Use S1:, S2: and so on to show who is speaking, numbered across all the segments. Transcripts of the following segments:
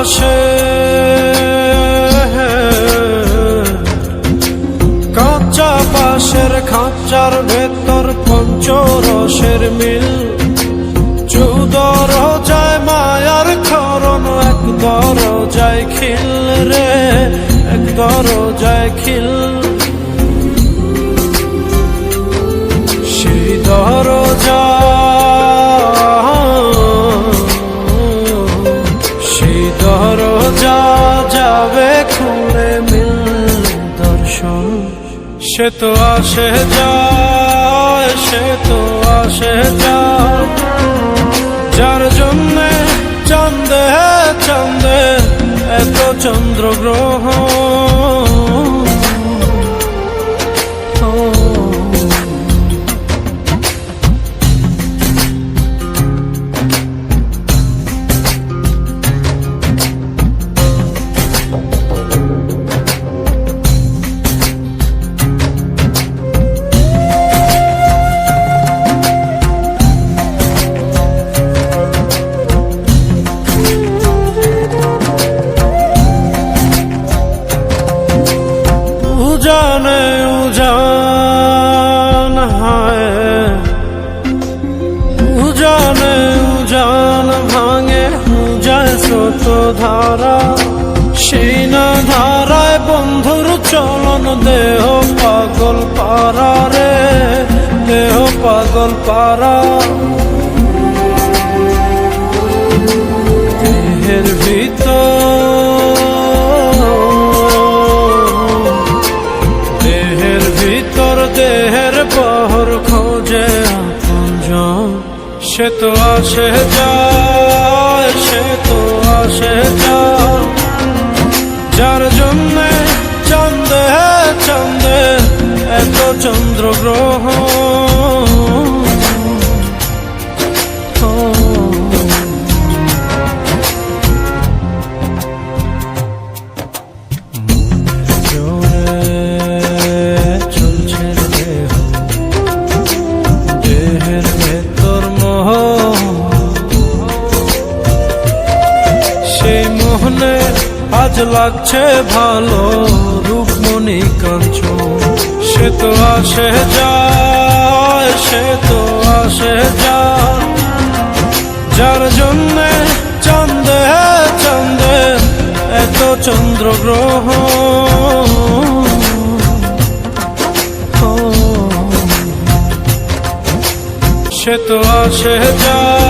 S1: বাসে কাঁচা পাশের খাঁচার ভেতর পঞ্চরসের মিল। চৌদর যায়, মায়ার খরণ একদর যায়, খিল রে একদর যায়, খিল দরজা যাবে খুলে মিল দর্শন। সে তো আসে যায় সে তো আসে যায় যার জন্যে চন্দে চন্দে এত চন্দ্রগ্রহ স্রোত ধারা সেই ধারায় বন্ধুর চলন দেহ পাগল পারা রে দেহ পাগল পারা দেহের ভিতর দেহের ভিতর, দেহের পহর খোঁজে সে তো আসে যায় চন্দ্রগ্রহ। আজ লাগছে ভালো রূপমণি কাঞ্চন সে তো আসে যায় সে তো আসে যায় যার জন্যে চন্দে চন্দে এত চন্দ্রগ্রহ। সে তো আসে যায়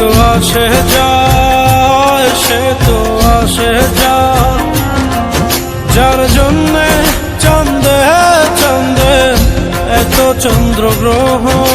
S1: তো আসে যায় সে তো আসে যার জন্যে চন্দে চন্দে এত চন্দ্রগ্রহণ।